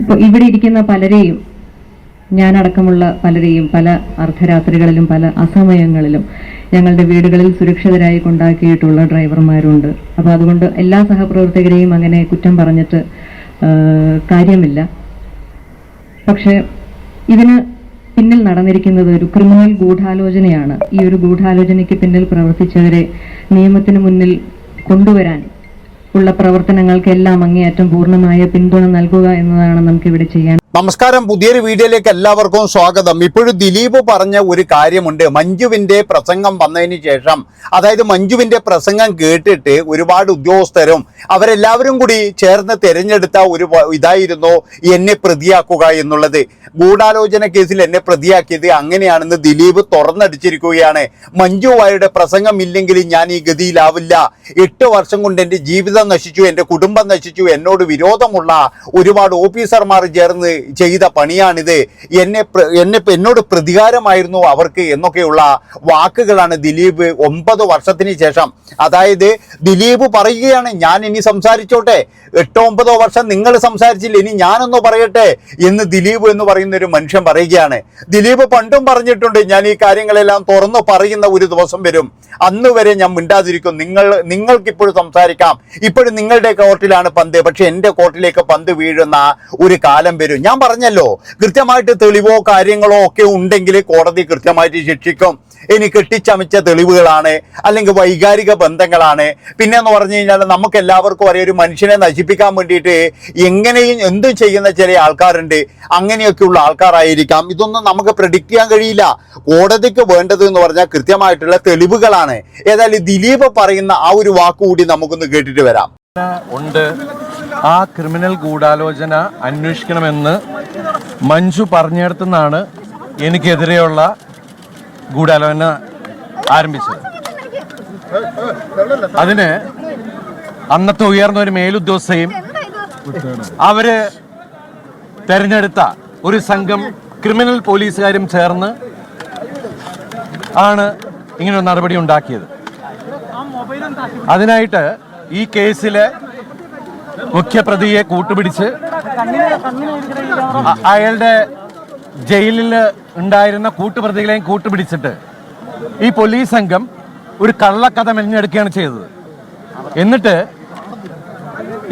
ഇപ്പോൾ ഇവിടെ ഇരിക്കുന്ന പലരെയും ഞാനടക്കമുള്ള പലരെയും പല അർദ്ധരാത്രികളിലും പല അസമയങ്ങളിലും ഞങ്ങളുടെ വീടുകളിൽ സുരക്ഷിതരായി കൊണ്ടാക്കിയിട്ടുള്ള ഡ്രൈവർമാരുണ്ട്. അപ്പോൾ അതുകൊണ്ട് എല്ലാ സഹപ്രവർത്തകരെയും അങ്ങനെ കുറ്റം പറഞ്ഞിട്ട് കാര്യമില്ല. പക്ഷേ ഇതിന് പിന്നിൽ നടന്നിരിക്കുന്നത് ഒരു ക്രിമിനൽ ഗൂഢാലോചനയാണ്. ഈ ഒരു ഗൂഢാലോചനയ്ക്ക് പിന്നിൽ പ്രവർത്തിച്ചവരെ നിയമത്തിന് മുന്നിൽ കൊണ്ടുവരാൻ ഉള്ള പ്രവർത്തനങ്ങൾക്കെല്ലാം അങ്ങേയറ്റം പൂർണമായ പിന്തുണ നൽകുക എന്നതാണ് നമുക്കിവിടെ ചെയ്യാൻ നമസ്കാരം. പുതിയൊരു വീഡിയോയിലേക്ക് എല്ലാവർക്കും സ്വാഗതം. ഇപ്പോഴും ദിലീപ് പറഞ്ഞ ഒരു കാര്യമുണ്ട്. മഞ്ജുവിന്റെ പ്രസംഗം വന്നതിന് ശേഷം അതായത് മഞ്ജുവിന്റെ പ്രസംഗം കേട്ടിട്ട് ഒരുപാട് ഉദ്യോഗസ്ഥരും അവരെല്ലാവരും കൂടി ചേർന്ന് തിരഞ്ഞെടുത്ത ഒരു ഇതായിരുന്നു എന്നെ പ്രതിയാക്കുക എന്നുള്ളത്. ഗൂഢാലോചന കേസിൽ എന്നെ പ്രതിയാക്കിയത് അങ്ങനെയാണെന്ന് ദിലീപ് തുറന്നടിച്ചിരിക്കുകയാണ്. മഞ്ജു മഞ്ജുവായുടെ പ്രസംഗം ഇല്ലെങ്കിൽ ഞാൻ ഈ ഗതിയിലാവില്ല. എട്ട് വർഷം കൊണ്ട് എന്റെ ജീവിതം നശിച്ചു എന്റെ കുടുംബം നശിച്ചു എന്നോട് വിരോധമുള്ള ഒരുപാട് ഓഫീസർമാർ ചേർന്ന് ചെയ്ത പണിയാണിത്. എന്നെ എന്നെ എന്നോട് പ്രതികാരമായിരുന്നു അവർക്ക് എന്നൊക്കെയുള്ള വാക്കുകളാണ് ദിലീപ് ഒമ്പത് വർഷത്തിന് ശേഷം. അതായത് ദിലീപ് പറയുകയാണ് ഞാൻ ഇനി സംസാരിച്ചോട്ടെ. എട്ടോ ഒമ്പതോ വർഷം നിങ്ങൾ സംസാരിച്ചില്ല ഇനി ഞാനൊന്ന് പറയട്ടെ. എന്ന് ദിലീപ് എന്ന് പറയുന്ന ഒരു മനുഷ്യൻ പറയുകയാണ്. ദിലീപ് പണ്ടും പറഞ്ഞിട്ടുണ്ട് ഞാൻ ഈ കാര്യങ്ങളെല്ലാം തുറന്നു പറയുന്ന ഒരു ദിവസം വരും. അന്ന് വരെ ഞാൻ മിണ്ടാതിരിക്കും. നിങ്ങൾ നിങ്ങൾക്ക് ഇപ്പോഴും സംസാരിക്കാം. ഇപ്പോഴും നിങ്ങളുടെ കോർട്ടിലാണ് പന്ത്. പക്ഷെ എന്റെ കോർട്ടിലേക്ക് പന്ത് വീഴുന്ന ഒരു കാലം വരും. ഞാൻ പറഞ്ഞല്ലോ കൃത്യമായിട്ട് തെളിവോ കാര്യങ്ങളോ ഒക്കെ ഉണ്ടെങ്കിൽ കോടതി കൃത്യമായിട്ട് ശിക്ഷിക്കും. ഇനി കെട്ടിച്ചമച്ച തെളിവുകളാണ് അല്ലെങ്കിൽ വൈകാരിക ബന്ധങ്ങളാണ്. പിന്നെ എന്ന് പറഞ്ഞു കഴിഞ്ഞാൽ നമുക്ക് എല്ലാവർക്കും അറിയാം ഒരു മനുഷ്യനെ നശിപ്പിക്കാൻ വേണ്ടിയിട്ട് എങ്ങനെയും എന്തും ചെയ്യുന്ന ചില ആൾക്കാരുണ്ട്. അങ്ങനെയൊക്കെയുള്ള ആൾക്കാരായിരിക്കാം. ഇതൊന്നും നമുക്ക് പ്രഡിക്റ്റ് ചെയ്യാൻ കഴിയില്ല. കോടതിക്ക് വേണ്ടത് എന്ന് പറഞ്ഞാൽ കൃത്യമായിട്ടുള്ള തെളിവുകളാണ്. ഏതായാലും ദിലീപ് പറയുന്ന ആ ഒരു വാക്കുകൂടി നമുക്കൊന്ന് കേട്ടിട്ട് വരാം. ഉണ്ട്. ആ ക്രിമിനൽ ഗൂഢാലോചന അന്വേഷിക്കണമെന്ന് മഞ്ജു പറഞ്ഞിടത്തുനിന്നാണ് എനിക്കെതിരെയുള്ള ഗൂഢാലോചന ആരംഭിച്ചത് അതിന് അന്നത്തെ ഉയർന്ന ഒരു മേലുദ്യോഗസ്ഥയും അവർ തെരഞ്ഞെടുത്ത ഒരു സംഘം ക്രിമിനൽ പോലീസുകാരും ചേർന്ന് ആണ് ഇങ്ങനെ ഒരു നടപടി ഉണ്ടാക്കിയത്. അതിനായിട്ട് ഈ കേസിലെ മുഖ്യപ്രതിയെ കൂട്ടുപിടിച്ച് അയാളുടെ ജയിലിൽ ഉണ്ടായിരുന്ന കൂട്ടുപ്രതികളെയും കൂട്ടുപിടിച്ചിട്ട് ഈ പോലീസ് സംഘം ഒരു കള്ളക്കഥ മെഞ്ഞെടുക്കുകയാണ് ചെയ്തത്. എന്നിട്ട്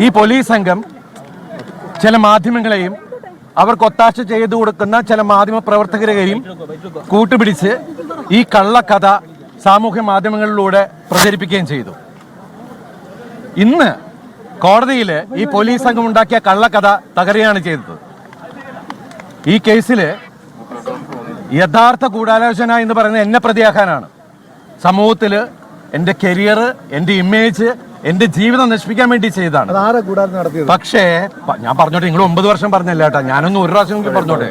ഈ പോലീസ് സംഘം ചില മാധ്യമങ്ങളെയും അവർക്ക് ഒത്താശ ചെയ്തു കൊടുക്കുന്ന ചില മാധ്യമ പ്രവർത്തകരെയും കൂട്ടുപിടിച്ച് ഈ കള്ളക്കഥ സാമൂഹ്യ മാധ്യമങ്ങളിലൂടെ പ്രചരിപ്പിക്കുകയും ചെയ്തു. ഇന്ന് കോടതിയിൽ ഈ പോലീസ് സംഘം ഉണ്ടാക്കിയ കള്ളക്കഥ തകരുകയാണ് ചെയ്തത്. ഈ കേസിൽ യഥാർത്ഥ ഗൂഢാലോചന എന്ന് പറയുന്നത് എന്നെ പ്രതിയാക്കാനാണ്. സമൂഹത്തിൽ എന്റെ കരിയർ എന്റെ ഇമേജ് എന്റെ ജീവിതം നശിപ്പിക്കാൻ വേണ്ടി ചെയ്തതാണ്. ആരാ കൂടാതെ നടത്തിയത്? പക്ഷേ പ- ഞാൻ പറഞ്ഞോട്ടെ നിങ്ങൾ ഒമ്പത് വർഷം പറഞ്ഞല്ല കേട്ടാ? ഞാനൊന്നും ഒരു പ്രാവശ്യം കൂടി പറഞ്ഞോട്ടെ.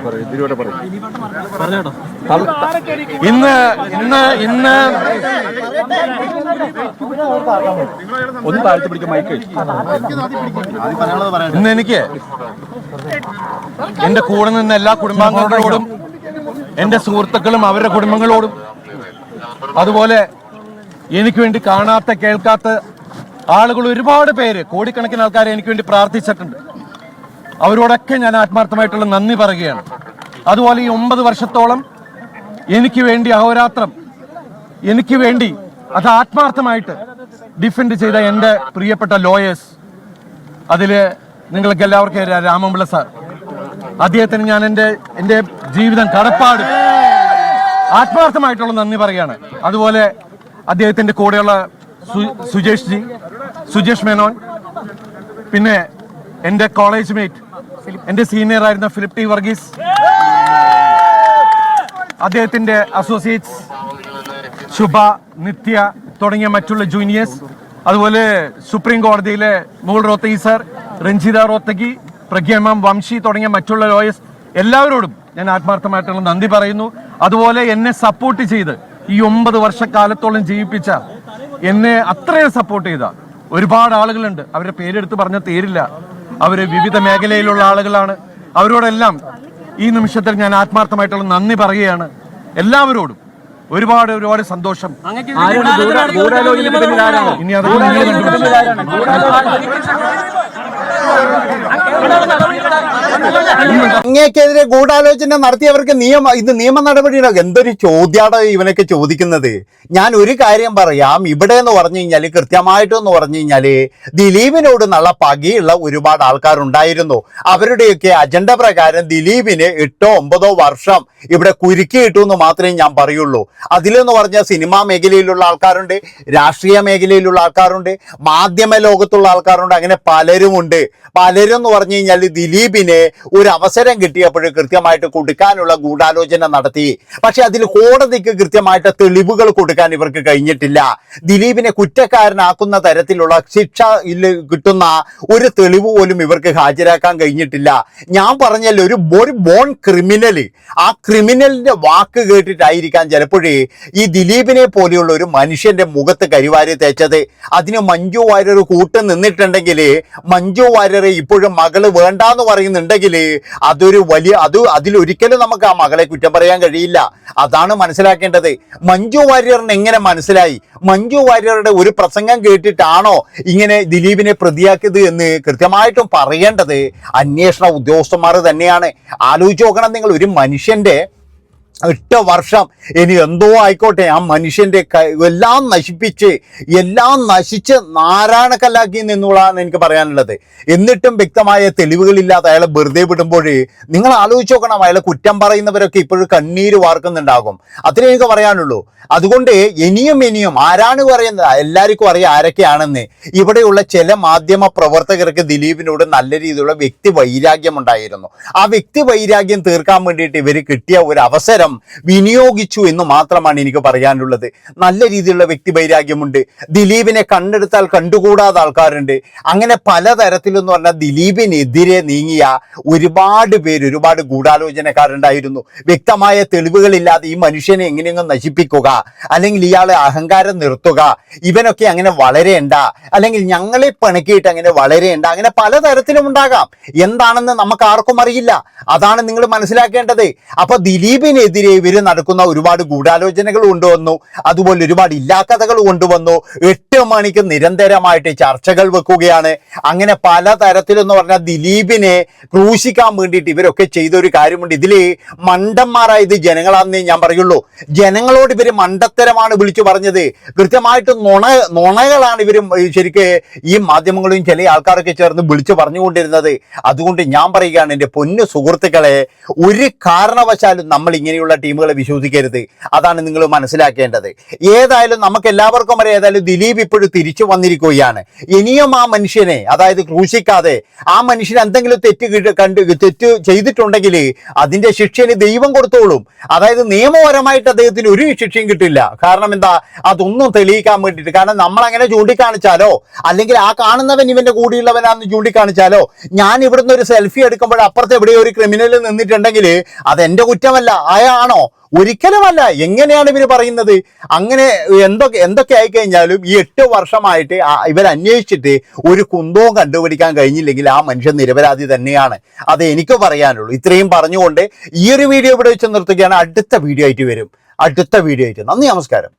ഇന്ന് ഇന്ന് ഇന്ന് ഒന്ന് താഴ്ത്തി പിടിക്കാൻ മൈക്ക് ഇന്ന് എനിക്ക് എന്റെ കൂടെ നിന്ന് എല്ലാ കുടുംബാംഗങ്ങളോടും എന്റെ സുഹൃത്തുക്കളും അവരുടെ കുടുംബങ്ങളോടും അതുപോലെ എനിക്ക് വേണ്ടി കാണാത്ത കേൾക്കാത്ത ആളുകൾ ഒരുപാട് പേര് കോടിക്കണക്കിന് ആൾക്കാരെ എനിക്ക് വേണ്ടി പ്രാർത്ഥിച്ചിട്ടുണ്ട്. അവരോടൊക്കെ ഞാൻ ആത്മാർത്ഥമായിട്ടുള്ള നന്ദി പറയുകയാണ്. അതുപോലെ ഈ ഒമ്പത് വർഷത്തോളം എനിക്ക് വേണ്ടി അഹോരാത്രം എനിക്ക് വേണ്ടി അത് ആത്മാർത്ഥമായിട്ട് ഡിഫെൻഡ് ചെയ്ത എന്റെ പ്രിയപ്പെട്ട ലോയേഴ്സ് അതിൽ നിങ്ങൾക്ക് എല്ലാവർക്കും രാമപിള്ള സാർ. അദ്ദേഹത്തിന് ഞാൻ എന്റെ എന്റെ ജീവിതം കടപ്പാട്. ആത്മാർത്ഥമായിട്ടുള്ള നന്ദി പറയാണ് അതുപോലെ അദ്ദേഹത്തിന്റെ കൂടെയുള്ള സുജേഷ് ജി സുജേഷ് മേനോൻ. പിന്നെ എന്റെ കോളേജ് മേറ്റ് എന്റെ സീനിയർ ആയിരുന്ന ഫിലിപ്പ് ടി വർഗീസ്. അദ്ദേഹത്തിന്റെ അസോസിയേറ്റ്സ് ശുഭ നിത്യ തുടങ്ങിയ മറ്റുള്ള ജൂനിയേഴ്സ് അതുപോലെ സുപ്രീം കോടതിയിലെ മുകൾ റോത്തഗി സർ രഞ്ജിത റോത്തഗി പ്രഗ്യമാം വംശി തുടങ്ങിയ മറ്റുള്ള ലോയേഴ്സ് എല്ലാവരോടും ഞാൻ ആത്മാർത്ഥമായിട്ടുള്ള നന്ദി പറയുന്നു. അതുപോലെ എന്നെ സപ്പോർട്ട് ചെയ്ത് ഈ ഒമ്പത് വർഷക്കാലത്തോളം ജീവിപ്പിച്ച എന്നെ അത്രയും സപ്പോർട്ട് ചെയ്ത ഒരുപാട് ആളുകളുണ്ട്. അവരുടെ പേരെടുത്ത് പറഞ്ഞ തീരില്ല അവർ വിവിധ മേഖലയിലുള്ള ആളുകളാണ്. അവരോടെല്ലാം ഈ നിമിഷത്തിൽ ഞാൻ ആത്മാർത്ഥമായിട്ടുള്ള നന്ദി പറയുകയാണ്. എല്ലാവരോടും ഒരുപാട് ഒരുപാട് സന്തോഷം. ഇനി അതുകൊണ്ട് നിങ്ങൾ കണ്ടുപിടിച്ചു. അങ്ങേക്കെതിരെ ഗൂഢാലോചന നടത്തിയവർക്ക് നിയമ ഇത് നിയമ നടപടിയുടെ എന്തൊരു ചോദ്യാണ് ഇവനൊക്കെ ചോദിക്കുന്നത്? ഞാൻ ഒരു കാര്യം പറയാം. ഇവിടെ എന്ന് പറഞ്ഞു കഴിഞ്ഞാൽ കൃത്യമായിട്ടെന്ന് പറഞ്ഞു കഴിഞ്ഞാൽ ദിലീപിനോട് നല്ല പകയുള്ള ഒരുപാട് ആൾക്കാരുണ്ടായിരുന്നു. അവരുടെയൊക്കെ അജണ്ട പ്രകാരം ദിലീപിന് എട്ടോ ഒമ്പതോ വർഷം ഇവിടെ കുരുക്കിയിട്ടു എന്ന് മാത്രമേ ഞാൻ പറയുള്ളൂ. അതിലെന്ന് പറഞ്ഞാൽ സിനിമാ മേഖലയിലുള്ള ആൾക്കാരുണ്ട് രാഷ്ട്രീയ മേഖലയിലുള്ള ആൾക്കാരുണ്ട് മാധ്യമ ലോകത്തുള്ള ആൾക്കാരുണ്ട് അങ്ങനെ പലരുമുണ്ട്. പലരും എന്ന് പറഞ്ഞു കഴിഞ്ഞാൽ ദിലീപിന് ഒരു അവസരം കിട്ടിയപ്പോൾ കൃത്യമായിട്ട് കൊടുക്കാനുള്ള ഗൂഢാലോചന നടത്തി. പക്ഷെ അതിൽ കോടതിക്ക് കൃത്യമായിട്ട് തെളിവുകൾ കൊടുക്കാൻ ഇവർക്ക് കഴിഞ്ഞിട്ടില്ല. ദിലീപിനെ കുറ്റക്കാരനാക്കുന്ന തരത്തിലുള്ള ശിക്ഷ കിട്ടുന്ന ഒരു തെളിവ് പോലും ഇവർക്ക് ഹാജരാക്കാൻ കഴിഞ്ഞിട്ടില്ല. ഞാൻ പറഞ്ഞല്ലോ ഒരു ഒരു ബോൺ ക്രിമിനൽ. ആ ക്രിമിനലിന്റെ വാക്ക് കേട്ടിട്ടായിരിക്കാം ചിലപ്പോഴേ ഈ ദിലീപിനെ പോലെയുള്ള ഒരു മനുഷ്യന്റെ മുഖത്ത് കരിവാരി തേച്ചത്. അതിന് മഞ്ജു വാര്യർ കൂട്ട് നിന്നിട്ടുണ്ടെങ്കിൽ മഞ്ജു വാര്യർ ഇപ്പോഴും മകൾ വേണ്ടാന്ന് പറയുന്നുണ്ടെങ്കിൽ അതൊരു വലിയ അത് അതിലൊരിക്കലും നമുക്ക് ആ മകളെ കുറ്റം പറയാൻ കഴിയില്ല. അതാണ് മനസ്സിലാക്കേണ്ടത്. മഞ്ജു വാര്യറിന് എങ്ങനെ മനസ്സിലായി? മഞ്ജു വാര്യറുടെ ഒരു പ്രസംഗം കേട്ടിട്ടാണോ ഇങ്ങനെ ദിലീപിനെ പ്രതിയാക്കിയത് എന്ന് കൃത്യമായിട്ടും പറയേണ്ടത് അന്വേഷണ ഉദ്യോഗസ്ഥന്മാർ തന്നെയാണ്. ആലോചിച്ച് നോക്കണം നിങ്ങൾ ഒരു മനുഷ്യന്റെ എട്ട് വർഷം ഇനി എന്തോ ആയിക്കോട്ടെ ആ മനുഷ്യന്റെ എല്ലാം നശിപ്പിച്ച് എല്ലാം നശിച്ച് നാരായണക്കല്ലാക്കി എന്നുള്ളതാണ് എനിക്ക് പറയാനുള്ളത്. എന്നിട്ടും വ്യക്തമായ തെളിവുകളില്ലാതെ അയാളെ വെറുതെ വിടുമ്പോൾ നിങ്ങൾ ആലോചിച്ച് നോക്കണം അയാളെ കുറ്റം പറയുന്നവരൊക്കെ ഇപ്പോഴും കണ്ണീര് വാർക്കുന്നുണ്ടാകും. അത്രേ എനിക്ക് പറയാനുള്ളൂ. അതുകൊണ്ട് ഇനിയും ഇനിയും ആരാണ് പറയുന്നത്? എല്ലാവർക്കും അറിയാം ആരൊക്കെയാണെന്ന്. ഇവിടെയുള്ള ചില മാധ്യമ പ്രവർത്തകർക്ക് ദിലീപിനോട് നല്ല രീതിയിലുള്ള വ്യക്തി വൈരാഗ്യം ഉണ്ടായിരുന്നു ആ വ്യക്തി വൈരാഗ്യം തീർക്കാൻ വേണ്ടിയിട്ട് ഇവർ കിട്ടിയ ഒരു അവസരം വിനിയോഗിച്ചു എന്ന് മാത്രമാണ് എനിക്ക് പറയാനുള്ളത്. നല്ല രീതിയിലുള്ള വ്യക്തി വൈരാഗ്യമുണ്ട്. ദിലീപിനെ കണ്ടെടുത്താൽ കണ്ടുകൂടാത്ത ആൾക്കാരുണ്ട്. അങ്ങനെ പലതരത്തിലെന്ന് പറഞ്ഞാൽ ദിലീപിനെതിരെ നീങ്ങിയ ഒരുപാട് പേര് ഒരുപാട് ഗൂഢാലോചനക്കാരുണ്ടായിരുന്നു. വ്യക്തമായ തെളിവുകളില്ലാതെ ഈ മനുഷ്യനെ എങ്ങനെയെങ്കിലും നശിപ്പിക്കുക അല്ലെങ്കിൽ ഇയാളെ അഹങ്കാരം നിർത്തുക ഇവനൊക്കെ അങ്ങനെ വളരേണ്ട അല്ലെങ്കിൽ ഞങ്ങളെ പിണക്കിയിട്ട് അങ്ങനെ വളരേണ്ട അങ്ങനെ പലതരത്തിലും ഉണ്ടാകാം. എന്താണെന്ന് നമുക്ക് ആർക്കും അറിയില്ല. അതാണ് നിങ്ങൾ മനസ്സിലാക്കേണ്ടത്. അപ്പൊ ദിലീപിനെതിരെ ഇവർ നടക്കുന്ന ഒരുപാട് ഗൂഢാലോചനകൾ കൊണ്ടുവന്നു. അതുപോലെ ഒരുപാട് ഇല്ലാക്കഥകൾ കൊണ്ടുവന്നു. എട്ട് മണിക്ക് നിരന്തരമായിട്ട് ചർച്ചകൾ വെക്കുകയാണ്. അങ്ങനെ പല തരത്തിലെന്ന് പറഞ്ഞാൽ ദിലീപിനെ ക്രൂശിക്കാൻ വേണ്ടിയിട്ട് ഇവരൊക്കെ ചെയ്ത ഒരു കാര്യമുണ്ട് ഇതിൽ മണ്ടന്മാരായത് ജനങ്ങളാണെന്നേ ഞാൻ പറയുള്ളൂ. ജനങ്ങളോട് ഇവർ മണ്ടത്തരമാണ് വിളിച്ചു പറഞ്ഞത്. കൃത്യമായിട്ട് നുണ നുണകളാണ് ഇവർ ശരിക്ക് ഈ മാധ്യമങ്ങളും ചില ആൾക്കാരൊക്കെ ചേർന്ന് വിളിച്ചു പറഞ്ഞുകൊണ്ടിരുന്നത്. അതുകൊണ്ട് ഞാൻ പറയുകയാണ് എന്റെ പൊന്നു സുഹൃത്തുക്കളെ ഒരു കാരണവശാലും നമ്മൾ ഇങ്ങനെയുള്ള ടീമുകളെ വിശ്വസിക്കരുത്. അതാണ് നിങ്ങൾ മനസ്സിലാക്കേണ്ടത്. ഏതായാലും നമുക്ക് എല്ലാവർക്കും വരെ ഏതായാലും ദിലീപ് ഇപ്പോഴും തിരിച്ചു വന്നിരിക്കുകയാണ്. ഇനിയും ആ മനുഷ്യനെ അതായത് ക്രൂശിക്കാതെ ആ മനുഷ്യന് എന്തെങ്കിലും തെറ്റ് കണ്ട് തെറ്റ് ചെയ്തിട്ടുണ്ടെങ്കിൽ അതിന്റെ ശിക്ഷന് ദൈവം കൊടുത്തോളും. അതായത് നിയമപരമായിട്ട് അദ്ദേഹത്തിന് ഒരു ശിക്ഷയും കിട്ടില്ല. കാരണം എന്താ? അതൊന്നും തെളിയിക്കാൻ വേണ്ടിയിട്ട്. കാരണം നമ്മൾ അങ്ങനെ ചൂണ്ടിക്കാണിച്ചാലോ അല്ലെങ്കിൽ ആ കാണുന്നവൻ ഇവന്റെ കൂടിയുള്ളവനാന്ന് ചൂണ്ടിക്കാണിച്ചാലോ ഞാൻ ഇവിടുന്ന് ഒരു സെൽഫി എടുക്കുമ്പോൾ അപ്പുറത്ത് എവിടെയോ ഒരു ക്രിമിനൽ നിന്നിട്ടുണ്ടെങ്കിൽ അത് എന്റെ കുറ്റമല്ല. ആയാണോ ഒരിക്കലുമല്ല. എങ്ങനെയാണ് ഇവർ പറയുന്നത്? അങ്ങനെ എന്തൊക്കെ എന്തൊക്കെ ആയിക്കഴിഞ്ഞാലും ഈ എട്ട് വർഷമായിട്ട് ഇവർ അന്വേഷിച്ചിട്ട് ഒരു കുന്തവും കണ്ടുപിടിക്കാൻ കഴിഞ്ഞില്ലെങ്കിൽ ആ മനുഷ്യൻ നിരപരാധി തന്നെയാണ്. അത് എനിക്ക് പറയാനുള്ളൂ. ഇത്രയും പറഞ്ഞുകൊണ്ട് ഈ ഒരു വീഡിയോ ഇവിടെ വെച്ച് നിർത്തുകയാണ്. അടുത്ത വീഡിയോ ആയിട്ട് വരും. അടുത്ത വീഡിയോ ആയിട്ട് നന്ദി നമസ്കാരം.